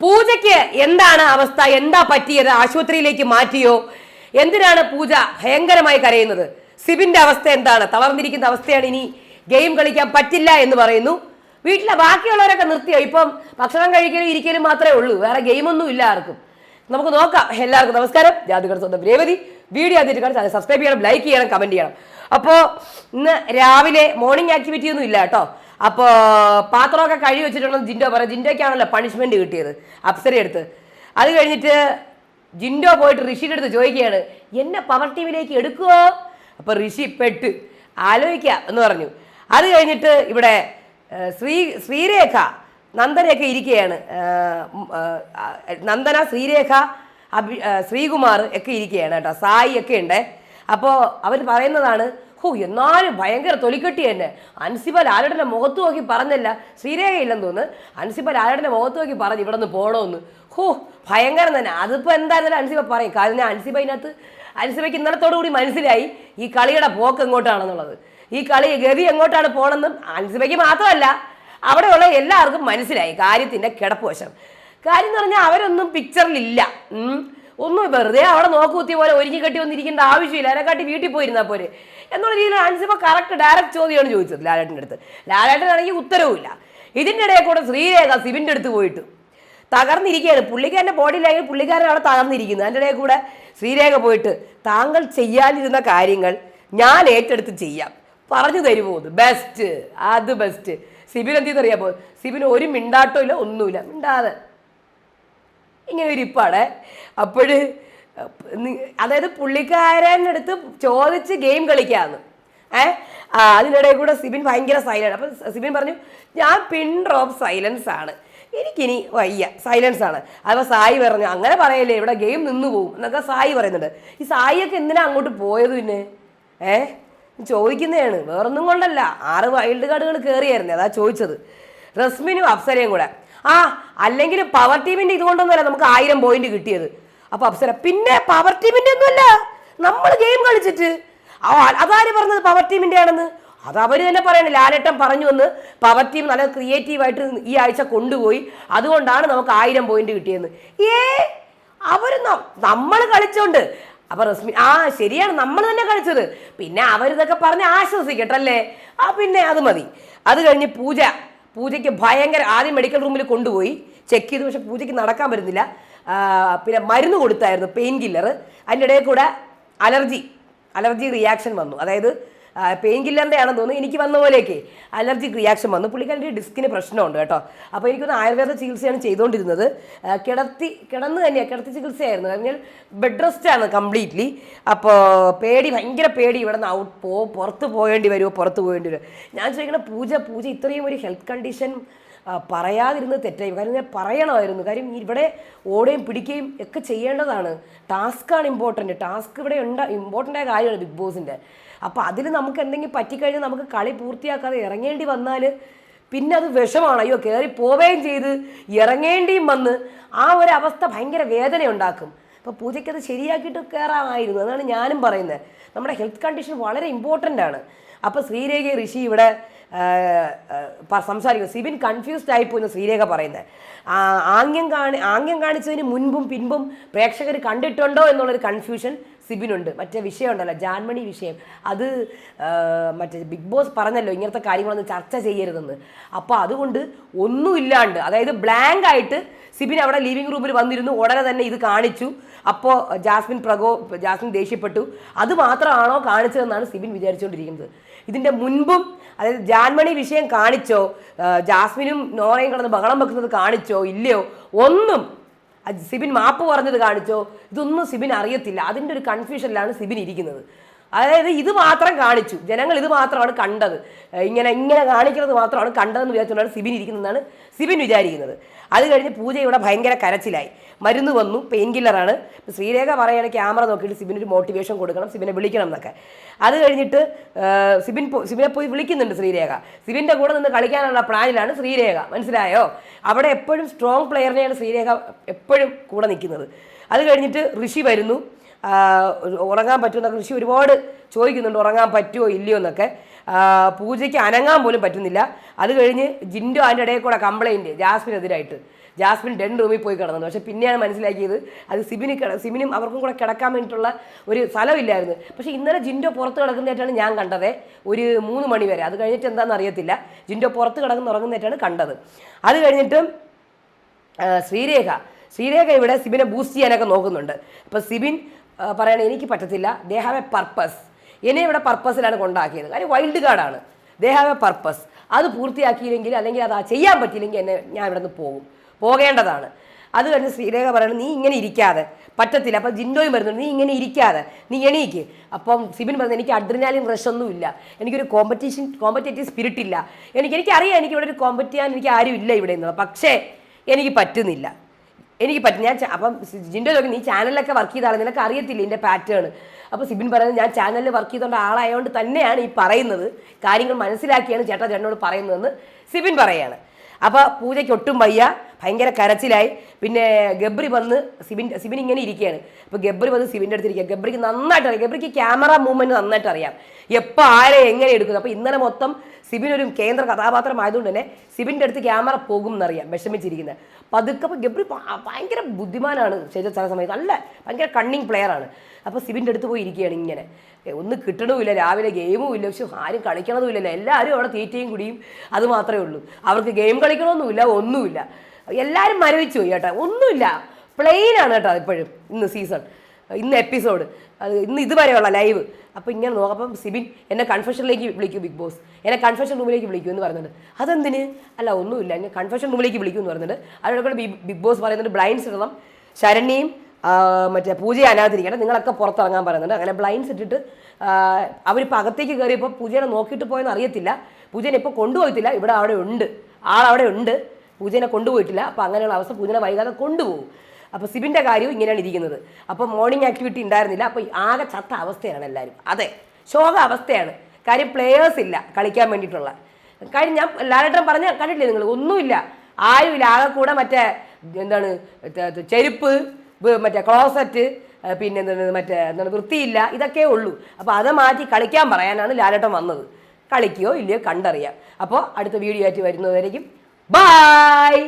പൂജയ്ക്ക് എന്താണ് അവസ്ഥ? എന്താ പറ്റിയത്? ആശുപത്രിയിലേക്ക് മാറ്റിയോ? എന്തിനാണ് പൂജ ഭയങ്കരമായി കരയുന്നത്? സിബിന്റെ അവസ്ഥ എന്താണ്? തളർന്നിരിക്കുന്ന അവസ്ഥയാണ് ഇനി ഗെയിം കളിക്കാൻ പറ്റില്ല എന്ന് പറയുന്നു. വീട്ടിലെ ബാക്കിയുള്ളവരൊക്കെ നിർത്തിയോ? ഇപ്പം ഭക്ഷണം കഴിക്കലും ഇരിക്കലും മാത്രമേ ഉള്ളൂ. വേറെ ഗെയിമൊന്നും ഇല്ല ആർക്കും. നമുക്ക് നോക്കാം. എല്ലാവർക്കും നമസ്കാരം. ജാതികർ സ്വന്തം രേവതി. വീഡിയോ ആദ്യമായിട്ട് കാണിച്ചാൽ സബ്സ്ക്രൈബ് ചെയ്യണം ലൈക്ക് ചെയ്യണം കമന്റ് ചെയ്യണം. അപ്പോൾ ഇന്ന് രാവിലെ മോർണിംഗ് ആക്ടിവിറ്റി ഒന്നും ഇല്ല കേട്ടോ. അപ്പോൾ പാത്രമൊക്കെ കഴുകി വെച്ചിട്ടുണ്ടെന്ന് ജിൻഡോ പറയാം ജിൻഡോയ്ക്കാണല്ലോ പണിഷ്മെന്റ് കിട്ടിയത്. അപ്സരയെടുത്ത് അത് കഴിഞ്ഞിട്ട് ജിൻഡോ പോയിട്ട് ഋഷിയുടെ അടുത്ത് ചോദിക്കുകയാണ് എന്നെ പവർ ടീമിലേക്ക് എടുക്കുമോ അപ്പോൾ ഋഷി പെട്ട് ആലോചിക്കുക എന്ന് പറഞ്ഞു. അത് കഴിഞ്ഞിട്ട് ഇവിടെ ശ്രീ ശ്രീരേഖ നന്ദനയൊക്കെ ഇരിക്കുകയാണ്. നന്ദന ശ്രീരേഖ അഭി ശ്രീകുമാർ ഒക്കെ ഇരിക്കുകയാണ് കേട്ടോ. സായി ഒക്കെ ഉണ്ട്. അപ്പോൾ അവർ പറയുന്നതാണ് ഹോ എന്നാലും ഭയങ്കര തൊലിക്കെട്ടി തന്നെ അൻസിബ ലാലടന്റെ മുഖത്ത് നോക്കി പറഞ്ഞല്ല. ശ്രീരേഖ ഇല്ലെന്ന് തോന്നുന്നു. അൻസിബ ലാലടന്റെ മുഖത്ത് നോക്കി പറഞ്ഞു ഇവിടെ നിന്ന് ഹോ ഭയങ്കരം തന്നെ. അതിപ്പോൾ എന്തായിരുന്നാലും അൻസിബ പറയും. കാരണം അൻസിബ ഇതിനകത്ത് അൻസിബയ്ക്ക് ഇന്നലത്തോടു കൂടി മനസ്സിലായി ഈ കളിയുടെ പോക്ക് എങ്ങോട്ടാണെന്നുള്ളത്. ഈ കളി ഗതി എങ്ങോട്ടാണ് പോകണമെന്നും അൻസിബയ്ക്ക് മാത്രമല്ല അവിടെയുള്ള എല്ലാവർക്കും മനസ്സിലായി കാര്യത്തിന്റെ കിടപ്പ് വശം കാര്യം എന്ന് പറഞ്ഞാൽ അവരൊന്നും പിക്ചറിലില്ല. ഒന്നും വെറുതെ അവിടെ നോക്കുകുത്തിയ പോലെ ഒരുങ്ങി കെട്ടി വന്നിരിക്കേണ്ട ആവശ്യമില്ല. അതിനെക്കാട്ടി വീട്ടിൽ പോയിരുന്നാൽ പോരെ. എന്നുള്ള രീതിയിൽ അൻസിബ കറക്റ്റ് ഡയറക്റ്റ് ചോദ്യമാണ് ചോദിച്ചത് ലാലേട്ടന്റെ അടുത്ത്. ലാലേട്ടനാണെങ്കിൽ ഉത്തരവുമില്ല. ഇതിന്റെ ഇടയിൽ കൂടെ ശ്രീരേഖ സിബിന്റെ അടുത്ത് പോയിട്ട് തകർന്നിരിക്കുകയാണ്. പുള്ളിക്കാരന്റെ ബോഡി പുള്ളിക്കാരൻ പുള്ളിക്കാരനാണ് തകർന്നിരിക്കുന്നത്. അതിന്റെ ഇടയിൽ കൂടെ ശ്രീരേഖ പോയിട്ട് താങ്കൾ ചെയ്യാനിരുന്ന കാര്യങ്ങൾ ഞാൻ ഏറ്റെടുത്ത് ചെയ്യാം. പറഞ്ഞു തരുമോ ബെസ്റ്റ് അത് ബെസ്റ്റ് സിബിൻ എന്തെന്നറിയാമോ സിബിൻ ഒരു മിണ്ടാട്ടോ ഇല്ല ഒന്നുമില്ല. മിണ്ടാതെ ഇങ്ങനെ ഒരു ഇപ്പാടെ അപ്പോൾ അതായത് പുള്ളിക്കാരന്റെ അടുത്ത് ചോദിച്ച് ഗെയിം കളിക്കാന്ന്. ഏ? അതിനിടയിൽ കൂടെ സിബിൻ ഭയങ്കര സൈലന്റ് അപ്പം സിബിൻ പറഞ്ഞു ഞാൻ പിൻ ഡ്രോപ്പ് സൈലൻസ് ആണ്. എനിക്കിനി വയ്യ. സൈലൻസ് ആണ്. അപ്പോൾ സായി പറഞ്ഞു അങ്ങനെ പറയല്ലേ ഇവിടെ ഗെയിം നിന്നു പോകും. എന്നൊക്കെ സായി പറയുന്നുണ്ട്. ഈ സായിയൊക്കെ എന്തിനാ അങ്ങോട്ട് പോയത് പിന്നെ? ഏ? ചോദിക്കുന്നതാണ്. വേറൊന്നും കൊണ്ടല്ല. ആറ് വൈൽഡ് കാർഡുകൾ കയറിയായിരുന്നു അതാ ചോദിച്ചത്. റസ്മിനും അപ്സരയും കൂടെ. ആ അല്ലെങ്കിൽ പവർ ടീമിന്റെ ഇതുകൊണ്ടൊന്നുമല്ല നമുക്ക് ആയിരം പോയിന്റ് കിട്ടിയത്. അപ്പൊ അപ്സര പിന്നെ പവർ ടീമിന്റെ ഒന്നുമല്ല. നമ്മൾ ഗെയിം കളിച്ചിട്ട്. അതാര് പറഞ്ഞത് പവർ ടീമിന്റെ ആണെന്ന്? അത് അവർ തന്നെ പറയണേ. ലാലേട്ടൻ പറഞ്ഞു വന്ന് പവർ ടീം നല്ല ക്രിയേറ്റീവായിട്ട് ഈ ആഴ്ച കൊണ്ടുപോയി. അതുകൊണ്ടാണ് നമുക്ക് ആയിരം പോയിന്റ് കിട്ടിയെന്ന്. ഏ അവർ നമ്മൾ കളിച്ചോണ്ട്. അപ്പൊ റസ്മി ആ ശരിയാണ്. നമ്മൾ തന്നെ കളിച്ചത്. പിന്നെ അവരിതൊക്കെ പറഞ്ഞ് ആശ്വസിക്കട്ടല്ലേ? ആ പിന്നെ അത് മതി. അത് കഴിഞ്ഞ് പൂജ. പൂജയ്ക്ക് ഭയങ്കര ആദ്യം മെഡിക്കൽ റൂമിൽ കൊണ്ടുപോയി. ചെക്ക് ചെയ്തു. പക്ഷെ പൂജയ്ക്ക് നടക്കാൻ പറ്റുന്നില്ല. പിന്നെ മരുന്ന് കൊടുത്തായിരുന്നു പെയിൻ കില്ലർ അതിന്റെ ഇടയിൽ കൂടെ അലർജി അലർജി റിയാക്ഷൻ വന്നു. അതായത് പെയിൻ കില്ലറിന്റെ ആണെന്ന് തോന്നുന്നു. എനിക്ക് വന്ന പോലെയൊക്കെ അലർജി റിയാക്ഷൻ വന്നു. പുള്ളിക്കാരന്റെ ഡിസ്കിന് പ്രശ്നമുണ്ട് കേട്ടോ. അപ്പോൾ എനിക്കൊന്ന് ആയുർവേദ ചികിത്സയാണ് ചെയ്തുകൊണ്ടിരുന്നത്. കിടത്തി കിടന്ന് തന്നെയാണ് കിടത്തി ചികിത്സയായിരുന്നു. കാരണം ബെഡ് റെസ്റ്റ് ആണ് കംപ്ലീറ്റ്ലി അപ്പോൾ പേടി ഭയങ്കര പേടി ഇവിടെ നിന്ന് ഔട്ട് പോ പുറത്ത് പോകേണ്ടി വരുമോ പുറത്ത് പോകേണ്ടി വരുമോ ഞാൻ ചോദിക്കണ പൂജ പൂജ ഇത്രയും ഒരു ഹെൽത്ത് കണ്ടീഷൻ പറയാതിരുന്നത് തെറ്റായി. കാര്യം ഞാൻ പറയണമായിരുന്നു. കാര്യം ഇവിടെ ഓടുകയും പിടിക്കുകയും ഒക്കെ ചെയ്യേണ്ടതാണ്. ടാസ്ക്കാണ് ഇമ്പോർട്ടന്റ് ടാസ്ക് ഇവിടെ ഉണ്ട് ഇമ്പോർട്ടന്റ് ആയ കാര്യമാണ് ബിഗ് ബോസിന്റെ അപ്പോൾ അതിൽ നമുക്ക് എന്തെങ്കിലും പറ്റിക്കഴിഞ്ഞാൽ നമുക്ക് കളി പൂർത്തിയാക്കാതെ ഇറങ്ങേണ്ടി വന്നാൽ പിന്നെ അത് വിഷമാണ്. അയ്യോ കയറി പോവുകയും ചെയ്ത് ഇറങ്ങേണ്ടിയും വന്ന് ആ ഒരു അവസ്ഥ ഭയങ്കര വേദന ഉണ്ടാക്കും അപ്പോൾ പൂജയ്ക്ക് അത് ശരിയാക്കിയിട്ട് കയറാമായിരുന്നു അതാണ് ഞാനും പറയുന്നത്. നമ്മുടെ ഹെൽത്ത് കണ്ടീഷൻ വളരെ ഇമ്പോർട്ടന്റ് ആണ്. അപ്പോൾ ശ്രീരേഖ ഋഷി ഇവിടെ സംസാരിക്കുന്നു. സിബിൻ കൺഫ്യൂസ്ഡ് ആയിപ്പോയി ശ്രീരേഖ പറയുന്നത്. ആംഗ്യം കാണി ആംഗ്യം കാണിച്ചതിന് മുൻപും പിൻപും പ്രേക്ഷകർ കണ്ടിട്ടുണ്ടോ എന്നുള്ളൊരു കൺഫ്യൂഷൻ സിബിനുണ്ട്. മറ്റേ വിഷയം ഉണ്ടല്ലോ ജാൻമണി വിഷയം. അത് മറ്റേ ബിഗ് ബോസ് പറഞ്ഞല്ലോ ഇങ്ങനത്തെ കാര്യങ്ങളൊന്നും ചർച്ച ചെയ്യരുതെന്ന്. അപ്പോൾ അതുകൊണ്ട് ഒന്നുമില്ലാണ്ട് അതായത് ബ്ലാങ്ക് ആയിട്ട് സിബിൻ അവിടെ ലിവിംഗ് റൂമിൽ വന്നിരുന്നു ഉടനെ തന്നെ ഇത് കാണിച്ചു. അപ്പോൾ ജാസ്മിൻ പ്രകോ ജാസ്മിൻ ദേഷ്യപ്പെട്ടു. അത് മാത്രമാണോ കാണിച്ചതെന്നാണ് സിബിൻ വിചാരിച്ചുകൊണ്ടിരിക്കുന്നത്. ഇതിന്റെ മുൻപും അതായത് ജാൻമണി വിഷയം കാണിച്ചോ ജാസ്മിനും നോറയും കിടന്ന് ബഹളം വെക്കുന്നത് കാണിച്ചോ ഇല്ലയോ? ഒന്നും സിബിൻ മാപ്പ് പറഞ്ഞത് കാണിച്ചോ? ഇതൊന്നും സിബിൻ അറിയത്തില്ല. അതിന്റെ ഒരു കൺഫ്യൂഷനിലാണ് സിബിൻ ഇരിക്കുന്നത്. അതായത് ഇത് മാത്രം കാണിച്ചു. ജനങ്ങൾ ഇത് മാത്രമാണ് കണ്ടത്. ഇങ്ങനെ ഇങ്ങനെ കാണിക്കുന്നത് മാത്രമാണ് കണ്ടതെന്ന് വിചാരിച്ചുകൊണ്ടാണ് സിബിൻ ഇരിക്കുന്നതെന്നാണ് സിബിൻ വിചാരിക്കുന്നത്. അത് കഴിഞ്ഞ് പൂജ ഇവിടെ ഭയങ്കര കരച്ചിലായി. മരുന്ന് വന്നു പെയിൻ കില്ലറാണ് ശ്രീരേഖ പറയുകയാണ് ക്യാമറ നോക്കിയിട്ട് സിബിന് ഒരു മോട്ടിവേഷൻ കൊടുക്കണം സിബിനെ വിളിക്കണം എന്നൊക്കെ. അത് കഴിഞ്ഞിട്ട് സിബിൻ സിബിനെ പോയി വിളിക്കുന്നുണ്ട് ശ്രീരേഖ. സിബിന്റെ കൂടെ നിന്ന് കളിക്കാനുള്ള പ്ലാനിലാണ് ശ്രീരേഖ. മനസ്സിലായോ? അവിടെ എപ്പോഴും സ്ട്രോങ് പ്ലെയറിനെയാണ് ശ്രീരേഖ എപ്പോഴും കൂടെ നിൽക്കുന്നത്. അത് കഴിഞ്ഞിട്ട് ഋഷി വരുന്നു. ഉറങ്ങാൻ പറ്റുമെന്നൊക്കെ ഋഷി ഒരുപാട് ചോദിക്കുന്നുണ്ട് ഉറങ്ങാൻ പറ്റുമോ ഇല്ലയോ എന്നൊക്കെ. പൂജയ്ക്ക് അനങ്ങാൻ പോലും പറ്റുന്നില്ല. അത് കഴിഞ്ഞ് ജിൻഡോ അതിന്റെ ഇടയിൽ കൂടെ കംപ്ലയിന്റ് ജാസ്മിനെതിരായിട്ട്. ജാസ്മിൻ ഡെൻ റൂമിൽ പോയി കിടന്നത് പക്ഷേ പിന്നെയാണ് മനസ്സിലാക്കിയത് അത് സിബിന് കിട- സിബിനും അവർക്കും കൂടെ കിടക്കാൻ വേണ്ടിയിട്ടുള്ള ഒരു സ്ഥലമില്ലായിരുന്നു. പക്ഷേ ഇന്നലെ ജിൻഡോ പുറത്ത് കിടക്കുന്നതായിട്ടാണ് ഞാൻ കണ്ടത്. ഒരു മൂന്ന് മണി വരെ. അത് കഴിഞ്ഞിട്ട് എന്താണെന്ന് അറിയത്തില്ല. ജിൻഡോ പുറത്ത് കിടക്കുന്ന ഉറങ്ങുന്നതായിട്ടാണ് കണ്ടത്. അത് കഴിഞ്ഞിട്ട് ശ്രീരേഖ. ശ്രീരേഖ ഇവിടെ സിബിനെ ബൂസ്റ്റ് ചെയ്യാനൊക്കെ നോക്കുന്നുണ്ട്. അപ്പോൾ സിബിൻ പറയണ എനിക്ക് പറ്റത്തില്ല. ദേ ഹാവ് എ പർപ്പസ് എന്നെ ഇവിടെ പർപ്പസിലാണ് കൊണ്ടാക്കിയത്. കാര്യം വൈൽഡ് കാർഡാണ് ദേ ഹാവ് എ പർപ്പസ് അത് പൂർത്തിയാക്കിയില്ലെങ്കിൽ അല്ലെങ്കിൽ അത് ചെയ്യാൻ പറ്റിയില്ലെങ്കിൽ എന്നെ ഞാൻ ഇവിടെ നിന്ന് പോകും. പോകേണ്ടതാണ്. അത് കഴിഞ്ഞ് ശ്രീരേഖ പറയണം നീ ഇങ്ങനെ ഇരിക്കാതെ. പറ്റത്തില്ല. അപ്പം ജിൻഡോയും വരുന്നുണ്ട്. നീ ഇങ്ങനെ ഇരിക്കാതെ. നീ എണീക്ക്. അപ്പം സിബിൻ പറഞ്ഞു എനിക്ക് അഡ്രിനാലിൻ റഷ് ഒന്നും ഇല്ല. എനിക്കൊരു കോമ്പറ്റീഷൻ കോമ്പറ്റേറ്റീവ് സ്പിരിറ്റ് ഇല്ല. എനിക്ക് എനിക്കറിയാം എനിക്ക് ഇവിടെ ഒരു കോമ്പറ്റ് ചെയ്യാൻ എനിക്ക് ആരും ഇല്ല ഇവിടെ നിന്നുള്ള. പക്ഷേ എനിക്ക് പറ്റുന്നില്ല. എനിക്ക് പറ്റും. ഞാൻ അപ്പം സിജിന്റെ ചോദിക്കും നീ ചാനലിലൊക്കെ വർക്ക് ചെയ്ത നിനക്ക് അറിയത്തില്ല ഇതിന്റെ പാറ്റേൺ അപ്പോൾ സിബിൻ പറയുന്നത് ഞാൻ ചാനലിൽ വർക്ക് ചെയ്തുകൊണ്ട് ആളായതുകൊണ്ട് തന്നെയാണ് ഈ പറയുന്നത്. കാര്യങ്ങൾ മനസ്സിലാക്കിയാണ് ചേട്ടാ ചേട്ടനോട് പറയുന്നതെന്ന് സിബിൻ പറയാണ്. അപ്പോൾ പൂജയ്ക്ക് ഒട്ടും വയ്യ. ഭയങ്കര കരച്ചിലായി. പിന്നെ ഗബ്രി വന്ന് സിബിൻ സിബിൻ ഇങ്ങനെ ഇരിക്കുകയാണ്. അപ്പോൾ ഗബ്രി വന്ന് സിബിന്റെ അടുത്ത് ഇരിക്കുക. ഗബ്രിക്ക് നന്നായിട്ട് അറിയാം. ഗബ്രിക്ക് ക്യാമറ മൂവ്മെന്റ് നന്നായിട്ട് അറിയാം. എപ്പോൾ ആരെ എങ്ങനെ എടുക്കുന്നു അപ്പോൾ ഇന്നലെ മൊത്തം സിബിൻ ഒരു കേന്ദ്ര കഥാപാത്രമായതുകൊണ്ട് തന്നെ സിബിന്റെ അടുത്ത് ക്യാമറ പോകും എന്നറിയാം വിഷമിച്ചിരിക്കുന്നത്. പതുക്കെ അപ്പോൾ ഗബ്രി ഭയങ്കര ബുദ്ധിമാനാണ് ശരി ചില സമയത്ത്. നല്ല ഭയങ്കര കണ്ണിങ് ആണ്. അപ്പോൾ സിബിന്റെ അടുത്ത് പോയി ഇരിക്കുകയാണ് ഇങ്ങനെ. ഒന്ന് കിട്ടണമില്ല രാവിലെ ഗെയിമും ഇല്ല. പക്ഷെ ആരും കളിക്കണതും ഇല്ലല്ലോ എല്ലാവരും അവിടെ തീറ്റയും കുടിയും. അത് മാത്രമേ ഉള്ളൂ. അവർക്ക് ഗെയിം കളിക്കണമൊന്നുമില്ല ഒന്നുമില്ല. എല്ലാവരും മരവിച്ചു പോയി കേട്ടോ. ഒന്നുമില്ല. പ്ലെയിൻ ആണ് കേട്ടോ ഇപ്പോഴും ഇന്ന് സീസൺ ഇന്ന് എപ്പിസോഡ് അത് ഇന്ന് ഇതുവരെയുള്ള ലൈവ് അപ്പോൾ ഇങ്ങനെ നോക്കപ്പം സിബിൻ എന്നെ കൺഫെഷനിലേക്ക് വിളിക്കൂ ബിഗ് ബോസ് എന്നെ കൺഫെഷൻ റൂമിലേക്ക് വിളിക്കൂ എന്ന് പറയുന്നുണ്ട് അതെന്തിന്? അല്ല ഒന്നുമില്ല. എന്നെ കൺഫെഷൻ റൂമിലേക്ക് വിളിക്കൂ എന്ന് പറയുന്നുണ്ട് അതിനോട് കൂടെ ബിഗ് ബോസ് പറയുന്നുണ്ട് ബ്ലൈൻഡ്സ് ഇടണം. ശരണ്യയും മറ്റേ പൂജയെ അനാദരിക്കണം നിങ്ങളൊക്കെ പുറത്തിറങ്ങാൻ പറയുന്നുണ്ട്. അങ്ങനെ ബ്ലൈൻഡ്സ് ഇട്ടിട്ട് അവരിപ്പോൾ അകത്തേക്ക് കയറിയപ്പോൾ പൂജനെ നോക്കിയിട്ട് പോയെന്ന് അറിയത്തില്ല. പൂജനെ ഇപ്പോൾ കൊണ്ടുപോയിട്ടില്ല. ഇവിടെ അവിടെ ഉണ്ട്. ആളവിടെ ഉണ്ട്. പൂജനെ കൊണ്ടുപോയിട്ടില്ല. അപ്പോൾ അങ്ങനെയുള്ള അവസ്ഥ പൂജനെ വൈകാതെ കൊണ്ടുപോകും. അപ്പോൾ സിബിന്റെ കാര്യവും ഇങ്ങനെയാണ് ഇരിക്കുന്നത്. അപ്പോൾ മോർണിംഗ് ആക്ടിവിറ്റി ഉണ്ടായിരുന്നില്ല. അപ്പോൾ ആകെ ചത്ത അവസ്ഥയാണ് എല്ലാവരും അതെ ശോക അവസ്ഥയാണ്. കാര്യം പ്ലേയേഴ്സ് ഇല്ല കളിക്കാൻ വേണ്ടിയിട്ടുള്ള. കാര്യം ഞാൻ ലാലേട്ടൻ പറഞ്ഞ കണ്ടിട്ടില്ലേ നിങ്ങൾ? ഒന്നുമില്ല. ആരുമില്ല. ആകെ കൂടെ മറ്റേ എന്താണ് ചെരുപ്പ് മറ്റേ ക്ലോസറ്റ് പിന്നെ എന്താണ് മറ്റേ എന്താണ് വൃത്തിയില്ല. ഇതൊക്കെ ഉള്ളൂ. അപ്പോൾ അത് മാറ്റി കളിക്കാൻ പറയാനാണ് ലാലേട്ടൻ വന്നത്. കളിക്കുകയോ ഇല്ലയോ കണ്ടറിയാം. അപ്പോൾ അടുത്ത വീഡിയോ ആയിട്ട് വരുന്നതുവരേക്കും ബായ്